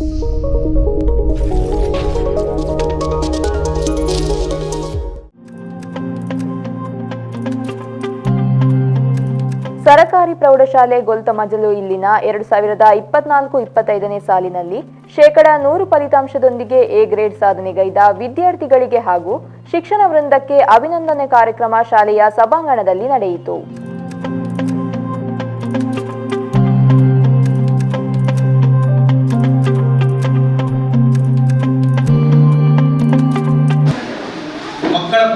ಸರಕಾರಿ ಪ್ರೌಢಶಾಲೆ ಗೊಲ್ತಮಜಲು ಇಲ್ಲಿನ ಎರಡು ಸಾವಿರದ ಇಪ್ಪತ್ನಾಲ್ಕು ಇಪ್ಪತ್ತೈದನೇ ಸಾಲಿನಲ್ಲಿ ಶೇಕಡ ನೂರು ಫಲಿತಾಂಶದೊಂದಿಗೆ ಎ ಗ್ರೇಡ್ ಸಾಧನೆಗೈದ ವಿದ್ಯಾರ್ಥಿಗಳಿಗೆ ಹಾಗೂ ಶಿಕ್ಷಣ ವೃಂದಕ್ಕೆ ಅಭಿನಂದನೆ ಕಾರ್ಯಕ್ರಮ ಶಾಲೆಯ ಸಭಾಂಗಣದಲ್ಲಿ ನಡೆಯಿತು.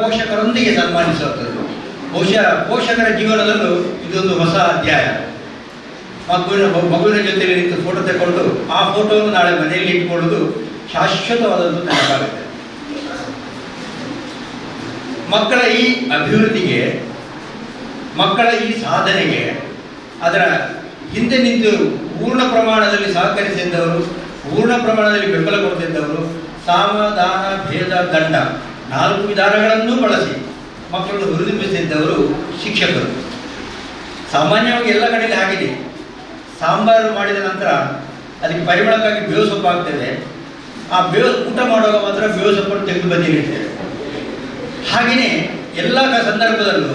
ಪೋಷಕರೊಂದಿಗೆ ಸನ್ಮಾನಿಸುವಂಥದ್ದು. ಬಹುಶಃ ಪೋಷಕರ ಜೀವನದಲ್ಲೂ ಇದೊಂದು ಹೊಸ ಅಧ್ಯಾಯ. ಮಗುವಿನ ಮಗುವಿನ ಜೊತೆಗೆ ನಿಂತು ಫೋಟೋ ತಗೊಂಡು ಆ ಫೋಟೋವನ್ನು ನಾಳೆ ಮನೆಯಲ್ಲಿ ಇಟ್ಕೊಳ್ಳೋದು ಶಾಶ್ವತವಾದಂಥ ನೆನಪಾಗುತ್ತೆ. ಮಕ್ಕಳ ಈ ಅಭಿವೃದ್ಧಿಗೆ, ಮಕ್ಕಳ ಈ ಸಾಧನೆಗೆ, ಅದರ ಹಿಂದೆ ನಿಂತು ಪೂರ್ಣ ಪ್ರಮಾಣದಲ್ಲಿ ಸಹಕರಿಸಿದ್ದವರು, ಪೂರ್ಣ ಪ್ರಮಾಣದಲ್ಲಿ ಬೆಂಬಲ ಕೊಡ್ತಿದ್ದವರು ಸಾಮ ದಾನ ಭೇದ, ದಂಡ. ನಾಲ್ಕು ವಿಧಾನಗಳನ್ನು ಬಳಸಿ ಮಕ್ಕಳನ್ನು ಹುರಿದುಂಬಿಸಿದ್ದವರು ಶಿಕ್ಷಕರು. ಸಾಮಾನ್ಯವಾಗಿ ಎಲ್ಲ ಕಡೆಯಲ್ಲಿ ಆಗಿದೆ ಸಾಂಬಾರು ಮಾಡಿದ ನಂತರ ಅದಕ್ಕೆ ಪರಿಮಳಕ್ಕಾಗಿ ಬೇವು ಸೊಪ್ಪು ಆಗ್ತದೆ ಆ ಬೇವು ಊಟ ಮಾಡುವಾಗ ಮಾತ್ರ ಬೇವು ಸೊಪ್ಪನ್ನು ತೆಗೆದು ಬಂದಿರಿ ಹಾಗೆಯೇ ಎಲ್ಲ ಸಂದರ್ಭದಲ್ಲೂ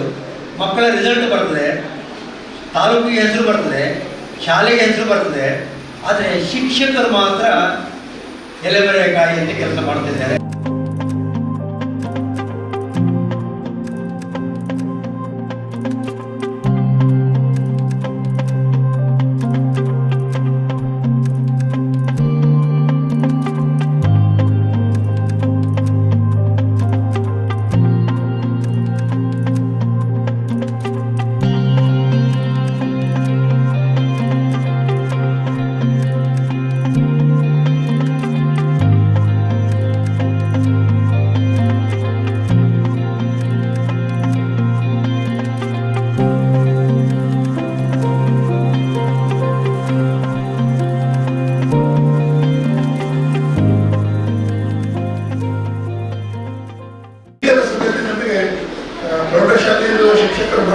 ಮಕ್ಕಳ ರಿಸಲ್ಟ್ ಬರ್ತದೆ. ತಾಲೂಕಿಗೆ ಹೆಸರು ಬರ್ತದೆ. ಶಾಲೆಗೆ ಹೆಸರು ಬರ್ತದೆ. ಆದರೆ ಶಿಕ್ಷಕರು ಮಾತ್ರ ಎಲೆಮರೆ ಅಂತ ಕೆಲಸ ಮಾಡ್ತಿದ್ದಾರೆ.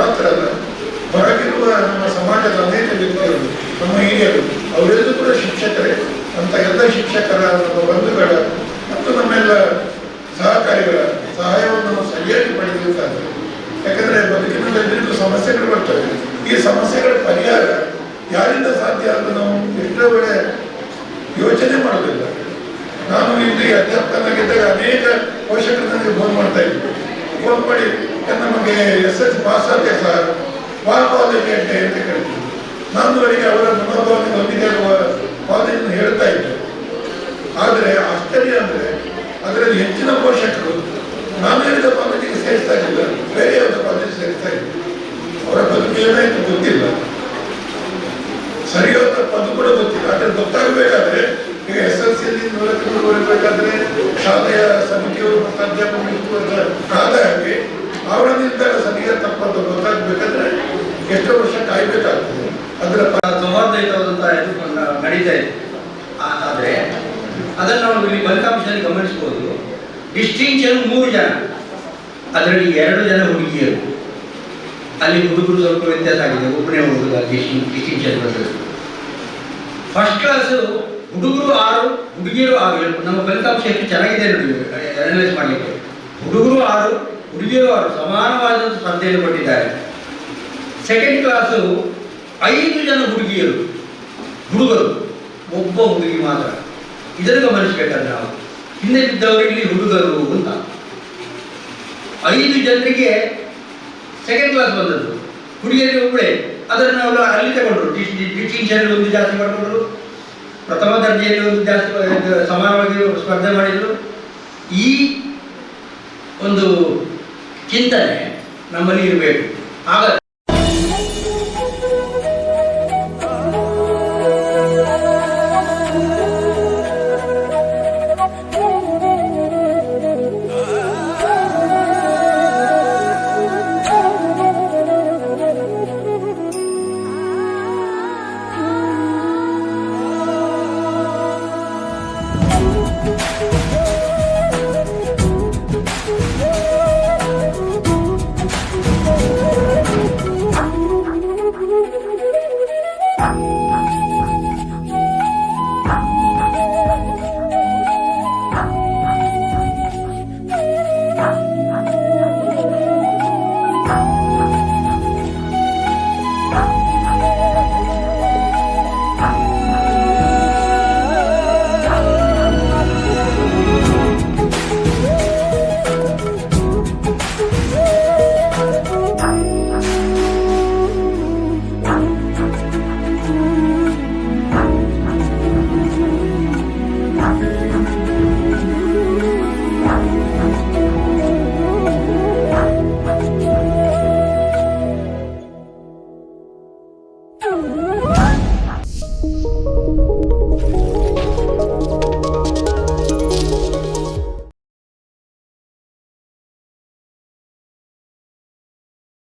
ಮಾತ್ರ ಅಲ್ಲ ಹೊರಗಿರುವ ನಮ್ಮ ಸಮಾಜದ ಅನೇಕ ವ್ಯಕ್ತಿಗಳು ನಮ್ಮ ಹಿರಿಯರು ಅವರೆಲ್ಲೂ ಕೂಡ ಶಿಕ್ಷಕರೇ. ಅಂತ ಎಲ್ಲ ಶಿಕ್ಷಕರ ನಮ್ಮ ಬಂಧುಗಳ ಮತ್ತು ನಮ್ಮೆಲ್ಲ ಸಹಕಾರಿಗಳ ಸಹಾಯವನ್ನು ಸರಿಯಾಗಿ ಪಡೆಯಬೇಕಾದ್ರೆ ಯಾಕಂದ್ರೆ ಬದುಕಿನಲ್ಲಿ ಎದುರಿಗೂ ಸಮಸ್ಯೆಗಳು ಬರ್ತವೆ. ಈ ಸಮಸ್ಯೆಗಳ ಪರಿಹಾರ ಯಾರಿಂದ ಸಾಧ್ಯ ಅಂತ ನಾವು ಎಷ್ಟೋ ವೇಳೆ ಯೋಚನೆ ಮಾಡೋದಿಲ್ಲ. ನಾನು ಇಲ್ಲಿ ಅಧ್ಯಾಪಕನಾಗಿದ್ದಾಗ ಅನೇಕ ಪೋಷಕರು ನನಗೆ ಫೋನ್ ಮಾಡ್ತಾ ಫೋನ್ ಮಾಡಿ "ಏ, ನಮಗೆ ಎಸ್ ಎಸ್ ಆದ್ರೆ ಸರ್ ವಾ ಕಾಲೇಜ್ ಅಂತ ನಾನು ಅವರಿಗೆ ಅವರ ಮನೋಭಾವನೆ ಹೊಂದಿದೆ ಕಾಲೇಜನ್ನು ಹೇಳ್ತಾ ಇದ್ದರು ಆದರೆ ಆಶ್ಚರ್ಯ ಅಂದರೆ ಅದರಲ್ಲಿ ಹೆಚ್ಚಿನ ಪೋಷಕರು ನಾನು ಹೇಳಿದ ಕಾಲೇಜಿಗೆ ಸೇರಿಸ್ತಾ ಇಲ್ಲ ಬೇರೆಯವರ ಕಾಲೇಜ್ ಸೇರಿಸ್ತಾ ಇದ್ದರು ಅವರ ಬದುಕು ಗೊತ್ತಿಲ್ಲ. ಸರಿಯಾದ ಪದ ಕೂಡ ಗೊತ್ತಿಲ್ಲ. ಆದರೆ ಗೊತ್ತಾಗಬೇಕಾದ್ರೆ ಈಗ ಎಸ್ ಎಲ್ ಸಿ ನೂರಕ್ಕೆ ಬರಬೇಕಾದ್ರೆ ಶಾಲೆಯ ಸಮಿತಿಯವರು ಮತ್ತು ಅಧ್ಯಾಪಕರು ಆದ ಹಾಗೆ ಅವರ ನಿರ್ಧಾರ ಸರಿಯಾದ ತಪ್ಪಂತ ಗೊತ್ತಾಗಬೇಕಾದ್ರೆ ಎಷ್ಟು ವರ್ಷ ಕಾಯ್ಬೇಕಾಗ್ತದೆ. ಅದರ ನ- ನಡೀತಾ ಇದೆ. ಆದ್ರೆ ಅದನ್ನು ನಾವು ಇಲ್ಲಿ ಫಲಿತಾಂಶದಲ್ಲಿ ಗಮನಿಸ್ಬೋದು. ಡಿಸ್ಟಿಂಕ್ಷನ್ ಮೂರು ಜನ. ಅದರಲ್ಲಿ ಎರಡು ಜನ ಹುಡುಗಿಯರು. ಅಲ್ಲಿ ಹುಡುಗರು ಸ್ವಲ್ಪ ವ್ಯತ್ಯಾಸ ಆಗಿದೆ. ಒಬ್ಬನೇ ಹುಡುಗ ಡಿಸ್ಟಿಂಕ್ಷನ್ ಫಸ್ಟ್ ಕ್ಲಾಸು ಹುಡುಗರು ಆರು, ಹುಡುಗಿಯರು ಆರು. ನಮ್ಮ ಫಲಿತಾಂಶ ಎಷ್ಟು ಚೆನ್ನಾಗಿದೆ ನೋಡಿ ಅನಲೈಸ್ ಮಾಡಲಿಕ್ಕೆ. ಹುಡುಗರು ಆರು ಹುಡುಗಿಯರು ಆರು ಸಮಾನವಾದ ಸ್ಪರ್ಧೆಯನ್ನು ಕೊಟ್ಟಿದ್ದಾರೆ. ಸೆಕೆಂಡ್ ಕ್ಲಾಸು ಐದು ಜನ ಹುಡುಗಿಯರು, ಹುಡುಗರು, ಒಬ್ಬ ಹುಡುಗಿ ಮಾತ್ರ. ಇದನ್ನು ಗಮನಿಸಬೇಕಂದ್ರೆ ನಾವು ಹಿಂದೆ ಬಿದ್ದವರು ಇಲ್ಲಿ ಹುಡುಗರು ಅಂತ. ಐದು ಜನರಿಗೆ ಸೆಕೆಂಡ್ ಕ್ಲಾಸ್ ಬಂದದ್ದು. ಹುಡುಗಿಯರಿಗೆ ಒಬ್ಬಳೆ, ಅದನ್ನು ಅವರು ಅಲ್ಲಿ ತಗೊಂಡ್ರು. ಡಿಸ್ಟಿಂಕ್ಷನ್ ಒಂದು ಜಾಸ್ತಿ ಮಾಡಿಕೊಂಡ್ರು. ಪ್ರಥಮ ದರ್ಜೆಯಲ್ಲಿ ಒಂದು ಜಾಸ್ತಿ ಸಮಾನವಾಗಿ ಸ್ಪರ್ಧೆ ಮಾಡಿದರು. ಈ ಒಂದು ಚಿಂತನೆ ನಮ್ಮಲ್ಲಿ ಇರಬೇಕು ಆಗ